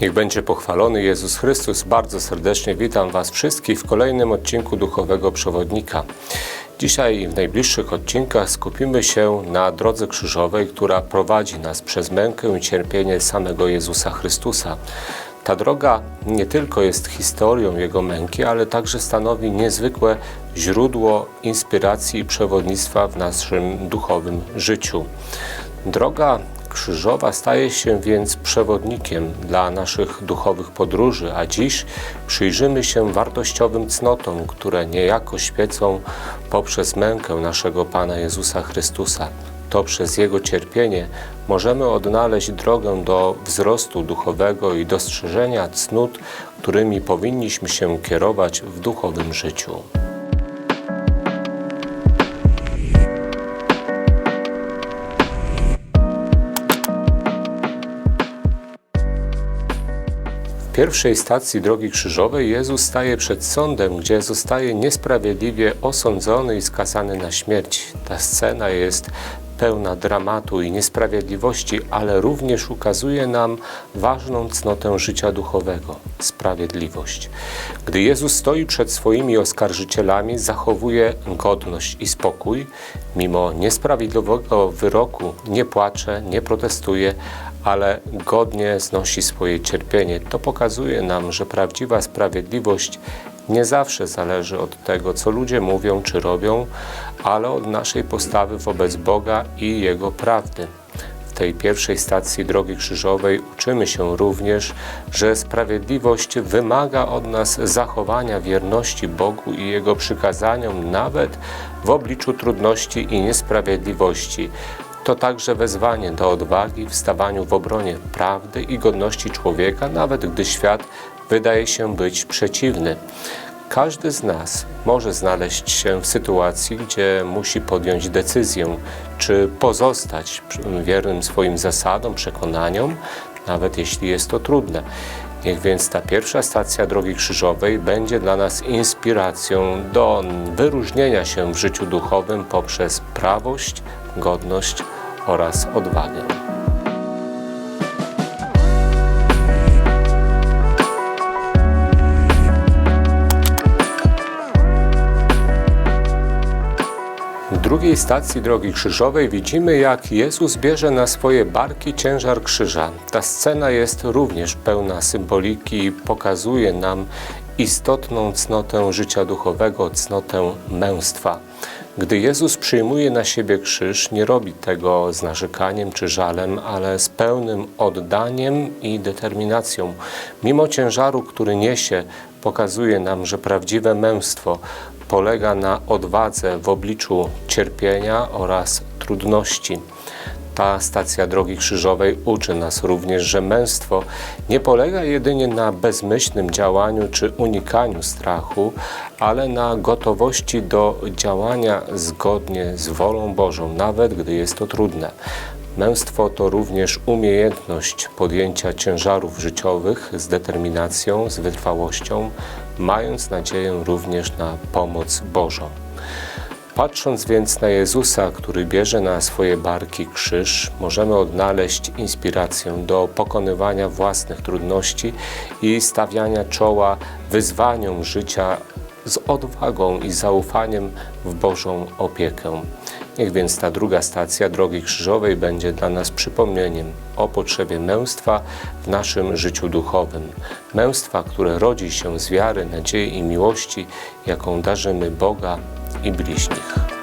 Niech będzie pochwalony Jezus Chrystus. Bardzo serdecznie witam Was wszystkich w kolejnym odcinku Duchowego Przewodnika. Dzisiaj w najbliższych odcinkach skupimy się na drodze krzyżowej, która prowadzi nas przez mękę i cierpienie samego Jezusa Chrystusa. Ta droga nie tylko jest historią Jego męki, ale także stanowi niezwykłe źródło inspiracji i przewodnictwa w naszym duchowym życiu. Droga krzyżowa staje się więc przewodnikiem dla naszych duchowych podróży, a dziś przyjrzymy się wartościowym cnotom, które niejako świecą poprzez mękę naszego Pana Jezusa Chrystusa. To przez Jego cierpienie możemy odnaleźć drogę do wzrostu duchowego i dostrzeżenia cnót, którymi powinniśmy się kierować w duchowym życiu. Pierwszej stacji Drogi Krzyżowej Jezus staje przed sądem, gdzie zostaje niesprawiedliwie osądzony i skazany na śmierć. Ta scena jest pełna dramatu i niesprawiedliwości, ale również ukazuje nam ważną cnotę życia duchowego sprawiedliwość. Gdy Jezus stoi przed swoimi oskarżycielami, zachowuje godność i spokój, mimo niesprawiedliwego wyroku nie płacze, nie protestuje, ale godnie znosi swoje cierpienie. To pokazuje nam, że prawdziwa sprawiedliwość nie zawsze zależy od tego, co ludzie mówią czy robią, ale od naszej postawy wobec Boga i Jego prawdy. W tej pierwszej stacji Drogi Krzyżowej uczymy się również, że sprawiedliwość wymaga od nas zachowania wierności Bogu i Jego przykazaniom, nawet w obliczu trudności i niesprawiedliwości. To także wezwanie do odwagi w stawaniu w obronie prawdy i godności człowieka, nawet gdy świat wydaje się być przeciwny. Każdy z nas może znaleźć się w sytuacji, gdzie musi podjąć decyzję, czy pozostać wiernym swoim zasadom, przekonaniom, nawet jeśli jest to trudne. Niech więc ta pierwsza stacja Drogi Krzyżowej będzie dla nas inspiracją do wyróżnienia się w życiu duchowym poprzez prawość, godność oraz odwagę. Drugiej stacji Drogi Krzyżowej widzimy, jak Jezus bierze na swoje barki ciężar krzyża. Ta scena jest również pełna symboliki i pokazuje nam istotną cnotę życia duchowego, cnotę męstwa. Gdy Jezus przyjmuje na siebie krzyż, nie robi tego z narzekaniem czy żalem, ale z pełnym oddaniem i determinacją. Mimo ciężaru, który niesie, pokazuje nam, że prawdziwe męstwo polega na odwadze w obliczu cierpienia oraz trudności. Ta stacja Drogi Krzyżowej uczy nas również, że męstwo nie polega jedynie na bezmyślnym działaniu czy unikaniu strachu, ale na gotowości do działania zgodnie z wolą Bożą, nawet gdy jest to trudne. Męstwo to również umiejętność podjęcia ciężarów życiowych z determinacją, z wytrwałością, mając nadzieję również na pomoc Bożą. Patrząc więc na Jezusa, który bierze na swoje barki krzyż, możemy odnaleźć inspirację do pokonywania własnych trudności i stawiania czoła wyzwaniom życia z odwagą i zaufaniem w Bożą opiekę. Niech więc ta druga stacja Drogi Krzyżowej będzie dla nas przypomnieniem o potrzebie męstwa w naszym życiu duchowym. Męstwa, które rodzi się z wiary, nadziei i miłości, jaką darzymy Boga i bliźnich.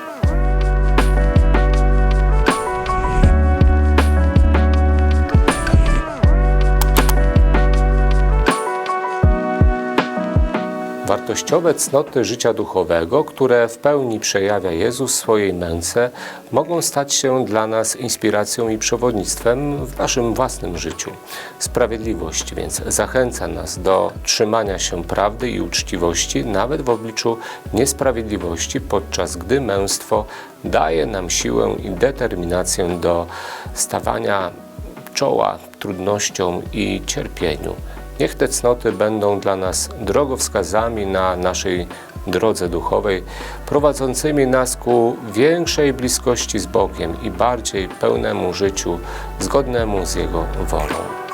Wartościowe cnoty życia duchowego, które w pełni przejawia Jezus w swojej męce, mogą stać się dla nas inspiracją i przewodnictwem w naszym własnym życiu. Sprawiedliwość więc zachęca nas do trzymania się prawdy i uczciwości, nawet w obliczu niesprawiedliwości, podczas gdy męstwo daje nam siłę i determinację do stawania czoła trudnościom i cierpieniu. Niech te cnoty będą dla nas drogowskazami na naszej drodze duchowej, prowadzącymi nas ku większej bliskości z Bogiem i bardziej pełnemu życiu, zgodnemu z Jego wolą.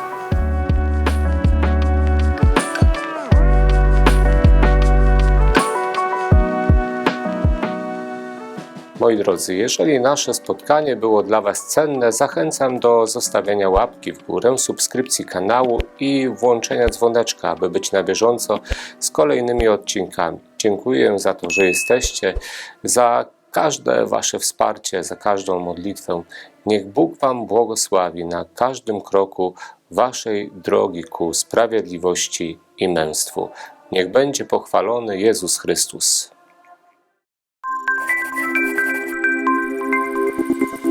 Moi drodzy, jeżeli nasze spotkanie było dla Was cenne, zachęcam do zostawienia łapki w górę, subskrypcji kanału i włączenia dzwoneczka, aby być na bieżąco z kolejnymi odcinkami. Dziękuję za to, że jesteście, za każde Wasze wsparcie, za każdą modlitwę. Niech Bóg Wam błogosławi na każdym kroku Waszej drogi ku sprawiedliwości i męstwu. Niech będzie pochwalony Jezus Chrystus. thank you